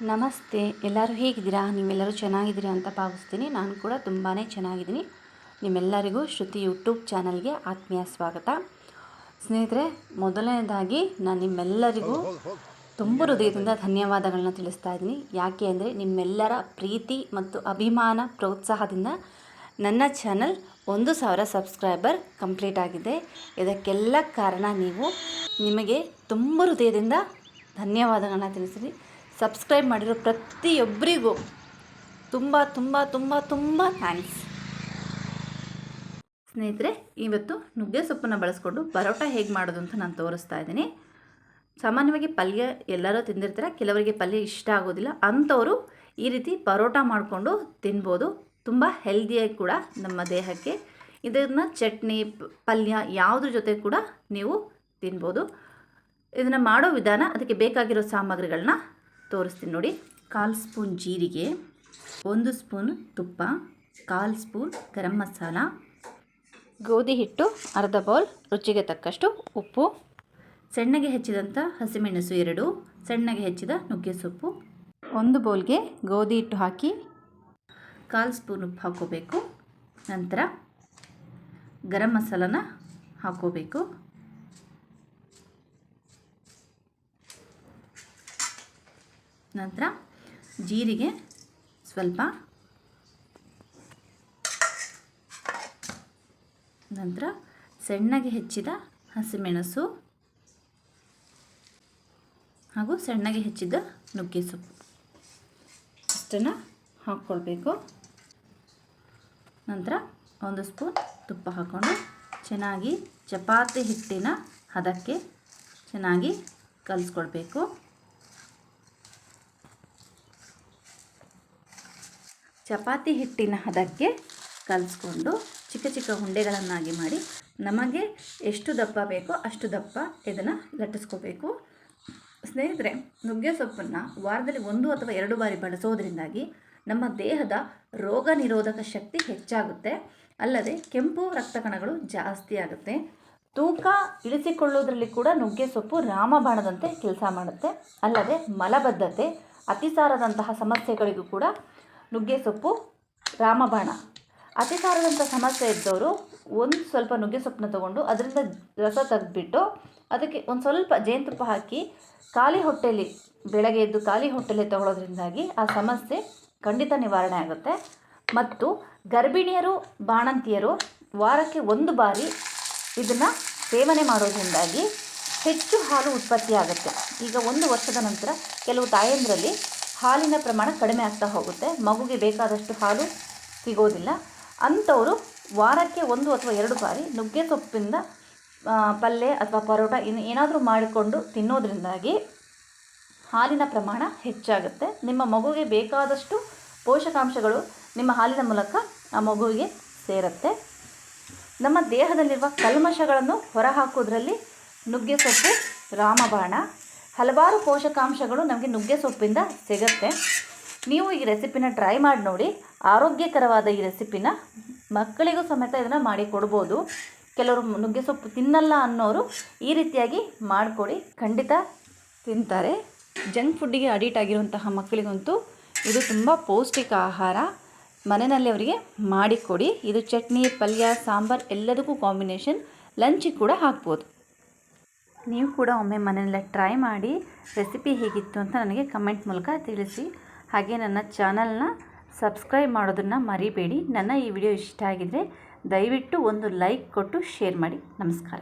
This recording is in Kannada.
ನಮಸ್ತೆ. ಎಲ್ಲರೂ ಹೇಗಿದ್ದೀರಾ? ನೀವೆಲ್ಲರೂ ಚೆನ್ನಾಗಿದ್ದೀರಾ ಅಂತ ಭಾವಿಸ್ತೀನಿ. ನಾನು ಕೂಡ ತುಂಬಾ ಚೆನ್ನಾಗಿದ್ದೀನಿ. ನಿಮ್ಮೆಲ್ಲರಿಗೂ ಶ್ರುತಿ ಯೂಟ್ಯೂಬ್ ಚಾನಲ್ಗೆ ಆತ್ಮೀಯ ಸ್ವಾಗತ. ಸ್ನೇಹಿತರೆ ಮೊದಲನೇದಾಗಿ ನಾನು ನಿಮ್ಮೆಲ್ಲರಿಗೂ ತುಂಬ ಹೃದಯದಿಂದ ಧನ್ಯವಾದಗಳನ್ನ ತಿಳಿಸ್ತಾ ಇದ್ದೀನಿ. ಯಾಕೆ ಅಂದರೆ ನಿಮ್ಮೆಲ್ಲರ ಪ್ರೀತಿ ಮತ್ತು ಅಭಿಮಾನ ಪ್ರೋತ್ಸಾಹದಿಂದ ನನ್ನ ಚಾನಲ್ ಒಂದು ಸಾವಿರ ಸಬ್ಸ್ಕ್ರೈಬರ್ ಕಂಪ್ಲೀಟ್ ಆಗಿದೆ. ಇದಕ್ಕೆಲ್ಲ ಕಾರಣ ನೀವು ನಿಮಗೆ ತುಂಬ ಹೃದಯದಿಂದ ಧನ್ಯವಾದಗಳನ್ನ ತಿಳಿಸಿರಿ ಸಬ್ಸ್ಕ್ರೈಬ್ ಮಾಡಿರೋ ಪ್ರತಿಯೊಬ್ಬರಿಗೂ ತುಂಬ ತುಂಬ ತುಂಬ ತುಂಬ ಥ್ಯಾಂಕ್ಸ್ ಸ್ನೇಹಿತರೆ, ಇವತ್ತು ನುಗ್ಗೆ ಸೊಪ್ಪನ್ನು ಬಳಸ್ಕೊಂಡು ಪರೋಟ ಹೇಗೆ ಮಾಡೋದು ಅಂತ ನಾನು ತೋರಿಸ್ತಾ ಇದ್ದೀನಿ. ಸಾಮಾನ್ಯವಾಗಿ ಪಲ್ಯ ಎಲ್ಲರೂ ತಿಂದಿರ್ತಾರೆ, ಕೆಲವರಿಗೆ ಪಲ್ಯ ಇಷ್ಟ ಆಗೋದಿಲ್ಲ. ಅಂಥವರು ಈ ರೀತಿ ಪರೋಟ ಮಾಡಿಕೊಂಡು ತಿನ್ಬೋದು. ತುಂಬ ಹೆಲ್ದಿಯಾಗಿ ಕೂಡ ನಮ್ಮ ದೇಹಕ್ಕೆ. ಇದನ್ನು ಚಟ್ನಿ, ಪಲ್ಯ ಯಾವುದ್ರ ಜೊತೆ ಕೂಡ ನೀವು ತಿನ್ಬೋದು. ಇದನ್ನು ಮಾಡೋ ವಿಧಾನ ಅದಕ್ಕೆ ಬೇಕಾಗಿರೋ ಸಾಮಗ್ರಿಗಳನ್ನ ತೋರಿಸ್ತೀನಿ ನೋಡಿ. ಕಾಲು ಸ್ಪೂನ್ ಜೀರಿಗೆ, ಒಂದು ಸ್ಪೂನ್ ತುಪ್ಪ, ಕಾಲು ಸ್ಪೂನ್ ಗರಂ ಮಸಾಲ, ಗೋಧಿ ಹಿಟ್ಟು, ಅರ್ಧ ಬೌಲ್ ರುಚಿಗೆ ತಕ್ಕಷ್ಟು ಉಪ್ಪು, ಸಣ್ಣಗೆ ಹೆಚ್ಚಿದಂಥ ಹಸಿಮೆಣಸು ಎರಡು, ಸಣ್ಣಗೆ ಹೆಚ್ಚಿದ ನುಗ್ಗೆ ಸೊಪ್ಪು, ಒಂದು ಬೌಲ್ಗೆ ಗೋಧಿ ಹಿಟ್ಟು ಹಾಕಿ ಕಾಲು ಸ್ಪೂನ್ ಉಪ್ಪು ಹಾಕೋಬೇಕು. ನಂತರ ಗರಂ ಮಸಾಲನ ಹಾಕ್ಕೋಬೇಕು ನಂತರ ಜೀರಿಗೆ ಸ್ವಲ್ಪ. ನಂತರ ಸಣ್ಣಗೆ ಹೆಚ್ಚಿದ ಹಸಿಮೆಣಸು ಹಾಗೂ ಸಣ್ಣಗೆ ಹೆಚ್ಚಿದ ನುಗ್ಗೆ ಸೊಪ್ಪು. ಇಷ್ಟನ್ನು ಹಾಕ್ಕೊಳ್ಬೇಕು. ನಂತರ ಒಂದು ಸ್ಪೂನ್ ತುಪ್ಪ ಹಾಕ್ಕೊಂಡು ಚೆನ್ನಾಗಿ ಚಪಾತಿ ಹಿಟ್ಟಿನ ಹದಕ್ಕೆ ಚೆನ್ನಾಗಿ ಕಲಿಸ್ಕೊಳ್ಬೇಕು. ಚಪಾತಿ ಹಿಟ್ಟಿನ ಹದಕ್ಕೆ ಕಲಿಸ್ಕೊಂಡು ಚಿಕ್ಕ ಚಿಕ್ಕ ಉಂಡೆಗಳನ್ನಾಗಿ ಮಾಡಿ ನಮಗೆ ಎಷ್ಟು ದಪ್ಪ ಬೇಕೋ ಅಷ್ಟು ದಪ್ಪ ಇದನ್ನು ಲಟ್ಟಿಸ್ಕೋಬೇಕು. ಸ್ನೇಹಿತರೆ, ನುಗ್ಗೆ ಸೊಪ್ಪನ್ನು ವಾರದಲ್ಲಿ ಒಂದು ಅಥವಾ ಎರಡು ಬಾರಿ ಬಳಸೋದ್ರಿಂದಾಗಿ ನಮ್ಮ ದೇಹದ ರೋಗ ನಿರೋಧಕ ಶಕ್ತಿ ಹೆಚ್ಚಾಗುತ್ತೆ. ಅಲ್ಲದೆ ಕೆಂಪು ರಕ್ತ ಕಣಗಳು ಜಾಸ್ತಿ ಆಗುತ್ತೆ. ತೂಕ ಇಳಿಸಿಕೊಳ್ಳೋದ್ರಲ್ಲಿ ಕೂಡ ನುಗ್ಗೆ ಸೊಪ್ಪು ರಾಮಬಾಣದಂತೆ ಕೆಲಸ ಮಾಡುತ್ತೆ. ಅಲ್ಲದೆ ಮಲಬದ್ಧತೆ, ಅತಿಸಾರದಂತಹ ಸಮಸ್ಯೆಗಳಿಗೂ ಕೂಡ ನುಗ್ಗೆ ಸೊಪ್ಪು ರಾಮಬಾಣ. ಅತಿಸಾರದಂಥ ಸಮಸ್ಯೆ ಇದ್ದವರು ಒಂದು ಸ್ವಲ್ಪ ನುಗ್ಗೆ ಸೊಪ್ಪನ್ನ ತಗೊಂಡು ಅದರಿಂದ ರಸ ತೆಗೆದುಬಿಟ್ಟು ಅದಕ್ಕೆ ಒಂದು ಸ್ವಲ್ಪ ಜೇನುತುಪ್ಪ ಹಾಕಿ ಖಾಲಿ ಹೊಟ್ಟೆಯಲ್ಲಿ ಬೆಳಗ್ಗೆ ಎದ್ದು ಖಾಲಿ ಹೊಟ್ಟೆಯಲ್ಲಿ ತಗೊಳ್ಳೋದ್ರಿಂದಾಗಿ ಆ ಸಮಸ್ಯೆ ಖಂಡಿತ ನಿವಾರಣೆ ಆಗುತ್ತೆ. ಮತ್ತು ಗರ್ಭಿಣಿಯರು, ಬಾಣಂತಿಯರು ವಾರಕ್ಕೆ ಒಂದು ಬಾರಿ ಇದನ್ನು ಸೇವನೆ ಮಾಡೋದ್ರಿಂದಾಗಿ ಹೆಚ್ಚು ಹಾಲು ಉತ್ಪತ್ತಿಯಾಗುತ್ತೆ. ಈಗ ಒಂದು ವರ್ಷದ ನಂತರ ಕೆಲವು ತಾಯಂದ್ರಲ್ಲಿ ಹಾಲಿನ ಪ್ರಮಾಣ ಕಡಿಮೆ ಆಗ್ತಾ ಹೋಗುತ್ತೆ. ಮಗುಗೆ ಬೇಕಾದಷ್ಟು ಹಾಲು ಸಿಗೋದಿಲ್ಲ. ಅಂಥವರು ವಾರಕ್ಕೆ ಒಂದು ಅಥವಾ ಎರಡು ಬಾರಿ ನುಗ್ಗೆ ಸೊಪ್ಪಿಂದ ಪಲ್ಯ ಅಥವಾ ಪರೋಟ ಇನ್ನು ಏನಾದರೂ ಮಾಡಿಕೊಂಡು ತಿನ್ನೋದ್ರಿಂದಾಗಿ ಹಾಲಿನ ಪ್ರಮಾಣ ಹೆಚ್ಚಾಗುತ್ತೆ. ನಿಮ್ಮ ಮಗುವಿಗೆ ಬೇಕಾದಷ್ಟು ಪೋಷಕಾಂಶಗಳು ನಿಮ್ಮ ಹಾಲಿನ ಮೂಲಕ ಆ ಮಗುವಿಗೆ ಸೇರುತ್ತೆ. ನಮ್ಮ ದೇಹದಲ್ಲಿರುವ ಕಲ್ಮಶಗಳನ್ನು ಹೊರಹಾಕೋದ್ರಲ್ಲಿ ನುಗ್ಗೆ ಸೊಪ್ಪು, ರಾಮಬಾಣ ಹಲವಾರು ಪೋಷಕಾಂಶಗಳು ನಮಗೆ ನುಗ್ಗೆ ಸೊಪ್ಪಿಂದ ಸಿಗುತ್ತೆ. ನೀವು ಈ ರೆಸಿಪಿನ ಟ್ರೈ ಮಾಡಿ ನೋಡಿ. ಆರೋಗ್ಯಕರವಾದ ಈ ರೆಸಿಪಿನ ಮಕ್ಕಳಿಗೂ ಸಮೇತ ಇದನ್ನು ಮಾಡಿ ಕೊಡ್ಬೋದು. ಕೆಲವರು ನುಗ್ಗೆ ಸೊಪ್ಪು ತಿನ್ನಲ್ಲ ಅನ್ನೋರು ಈ ರೀತಿಯಾಗಿ ಮಾಡಿಕೊಡಿ. ಖಂಡಿತ ತಿಂತಾರೆ. ಜಂಕ್ ಫುಡ್ಡಿಗೆ ಅಡಿಟ್ ಆಗಿರುವಂತಹ ಮಕ್ಕಳಿಗಂತೂ ಇದು ತುಂಬ ಪೌಷ್ಟಿಕ ಆಹಾರ. ಮನೆಯಲ್ಲಿ ಅವರಿಗೆ ಮಾಡಿಕೊಡಿ. ಇದು ಚಟ್ನಿ, ಪಲ್ಯ, ಸಾಂಬಾರ್ ಎಲ್ಲದಕ್ಕೂ ಕಾಂಬಿನೇಷನ್ ಲಂಚಿಗೆ ಕೂಡ ಹಾಕ್ಬೋದು. ನೀವು ಕೂಡ ಒಮ್ಮೆ ಮನೆಯಲ್ಲೇ ಟ್ರೈ ಮಾಡಿ ರೆಸಿಪಿ ಹೇಗಿತ್ತು ಅಂತ ನನಗೆ ಕಮೆಂಟ್ ಮೂಲಕ ತಿಳಿಸಿ. ಹಾಗೆ ನನ್ನ ಚಾನಲ್ನ ಸಬ್ಸ್ಕ್ರೈಬ್ ಮಾಡೋದನ್ನು ಮರಿಬೇಡಿ. ನನ್ನ ಈ ವಿಡಿಯೋ ಇಷ್ಟ ಆಗಿದ್ದರೆ ದಯವಿಟ್ಟು ಒಂದು ಲೈಕ್ ಕೊಟ್ಟು ಶೇರ್ ಮಾಡಿ. ನಮಸ್ಕಾರ.